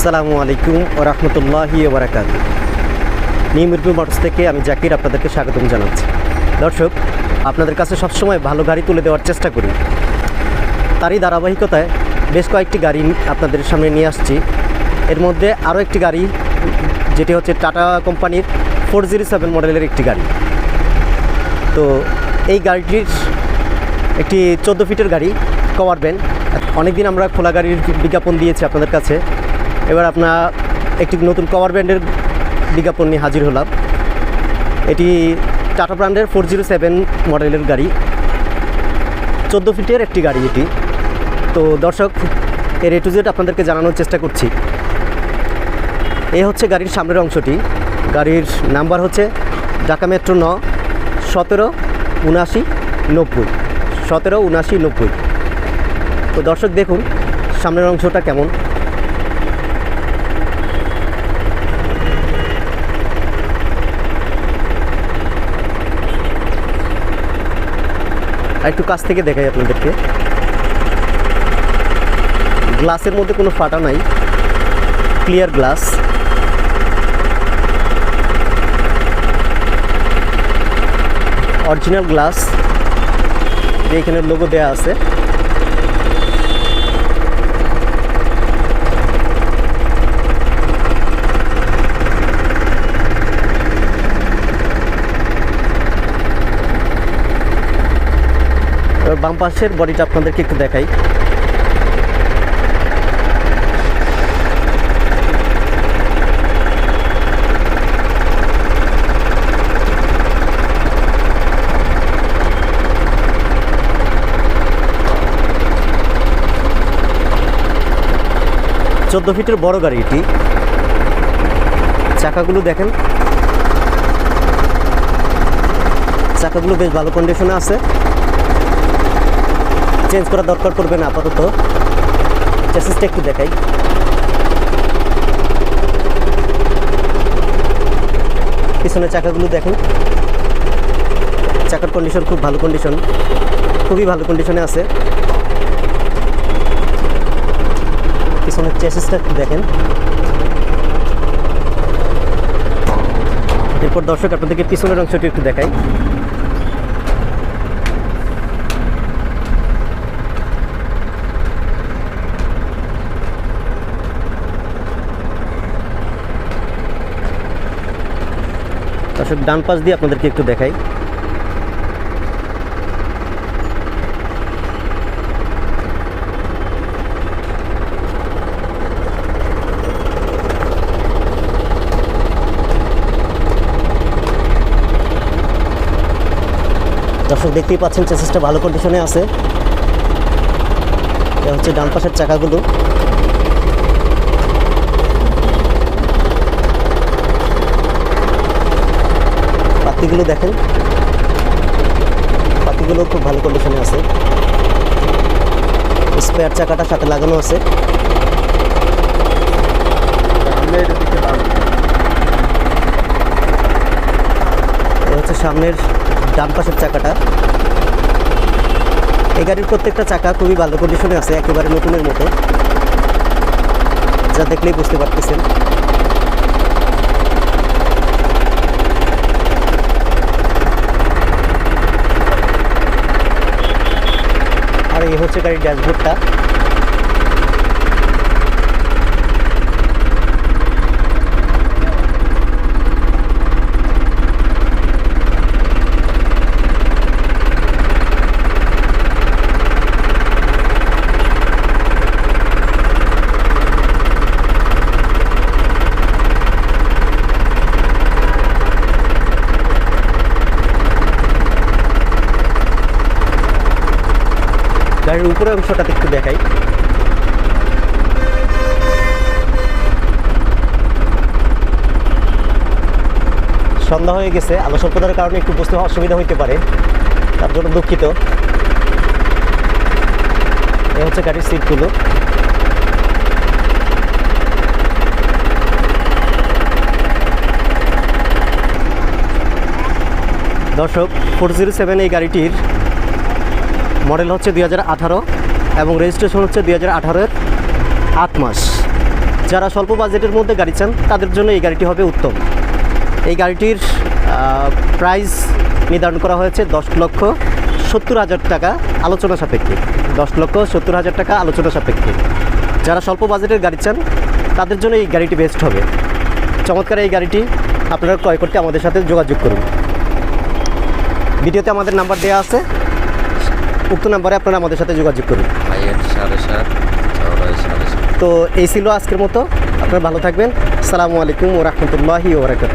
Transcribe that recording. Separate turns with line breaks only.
আসসালামু আলাইকুম ও রহমতুল্লাহি ওবরাকাত নিউ মিরপুর মোটরস থেকে আমি জাকির আপনাদেরকে স্বাগতম জানাচ্ছি। দর্শক, আপনাদের কাছে সবসময় ভালো গাড়ি তুলে দেওয়ার চেষ্টা করি। তারই ধারাবাহিকতায় বেশ কয়েকটি গাড়ি আপনাদের সামনে নিয়ে আসছি। এর মধ্যে আরও একটি গাড়ি, যেটি হচ্ছে টাটা কোম্পানির ফোর জিরো সেভেন মডেলের একটি গাড়ি। তো এই গাড়িটির একটি চোদ্দ ফিটের গাড়ি কভার ব্যান অনেকদিন আমরা খোলা গাড়ির বিজ্ঞাপন দিয়েছি আপনাদের কাছে। এবার আপনার একটি নতুন কভার ব্যান্ডের বিজ্ঞাপন নিয়ে হাজির হলাম। এটি টাটা ব্র্যান্ডের ফোর জিরো সেভেন মডেলের গাড়ি। চোদ্দ ফিটের একটি গাড়ি এটি। তো দর্শক, এর এ টু জেড আপনাদেরকে জানানোর চেষ্টা করছি। এই হচ্ছে গাড়ির সামনের অংশটি। গাড়ির নাম্বার হচ্ছে ঢাকা মেট্রো ন, সতেরো উনাশি নব্বই। সতেরো উনাশি নব্বই। তো দর্শক দেখুন, সামনের অংশটা কেমন? একটু কাছ থেকে দেখাই আপনাদেরকে। গ্লাসের মধ্যে কোনো ফাটা নাই। ক্লিয়ার গ্লাস অরিজিনাল গ্লাস এখানে লোগো দেয়া আছে। বাম পাশের বডিটা আপনাদেরকে একটু দেখাই। চোদ্দ ফিটের বড় গাড়ি এটি। চাকাগুলো দেখেন। চাকাগুলো বেশ ভালো কন্ডিশনে আছে। চেঞ্জ করা দরকার পড়বে না, আপাতত। চেসিসটা একটু দেখাই। পিছনের চাকাগুলো দেখেন। চাকার কন্ডিশন খুব ভালো কন্ডিশন খুবই ভালো কন্ডিশনে আছে। পিছনের চেসিসটা একটু দেখেন। এরপর দর্শক, আপনাদেরকে পিছনের অংশটি একটু দেখাই। দর্শক ডান পাশ দিয়ে আপনাদেরকে একটু দেখাই। দর্শক, দেখতেই পাচ্ছেন, চেসিসটা ভালো কন্ডিশনে আছে। এটা হচ্ছে ডান পাশের চাকাগুলো। পাতিগুলো দেখেন। পাতিগুলো খুব ভালো কন্ডিশনে আছে। স্পেয়ার চাকাটা সাথে লাগানো আছে। হচ্ছে সামনের ডান পাশের চাকাটা। এই গাড়ির প্রত্যেকটা চাকা খুবই ভালো কন্ডিশনে আছে, একেবারে নতুনের মতো। যা দেখলেই বুঝতে পারতেছেন। হচ্ছে গাড়ির ড্যাশবোর্ডটা গাড়ির উপরের অংশটা একটু দেখাই। সন্ধ্যা হয়ে গেছে আলো স্বল্পতার কারণে একটু বুঝতে অসুবিধা হইতে পারে, তার জন্য দুঃখিত। এই হচ্ছে গাড়ির সিটগুলো। দর্শক, ফোর জিরো সেভেন এই গাড়িটির মডেল হচ্ছে দুই হাজার আঠারো এবং রেজিস্ট্রেশন হচ্ছে দুই হাজার আঠারোর আট মাস। যারা স্বল্প বাজেটের মধ্যে গাড়ি চান, তাদের জন্য এই গাড়িটি হবে উত্তম। এই গাড়িটির প্রাইস নির্ধারণ করা হয়েছে দশ লক্ষ সত্তর হাজার টাকা আলোচনা সাপেক্ষে। দশ লক্ষ সত্তর হাজার টাকা আলোচনা সাপেক্ষে। যারা স্বল্প বাজেটের গাড়ি চান, তাদের জন্য এই গাড়িটি বেস্ট হবে। চমৎকার এই গাড়িটি আপনারা ক্রয় করতে আমাদের সাথে যোগাযোগ করুন। ভিডিওতে আমাদের নাম্বার দেওয়া আছে। উক্ত নাম্বারে আপনারা আমাদের সাথে যোগাযোগ করুন।
সাড়ে সাত
তো এই ছিল আজকের মতো। আপনারা ভালো থাকবেন। সালামু আলাইকুম ও রহমতুল্লাহি ওবরাকাত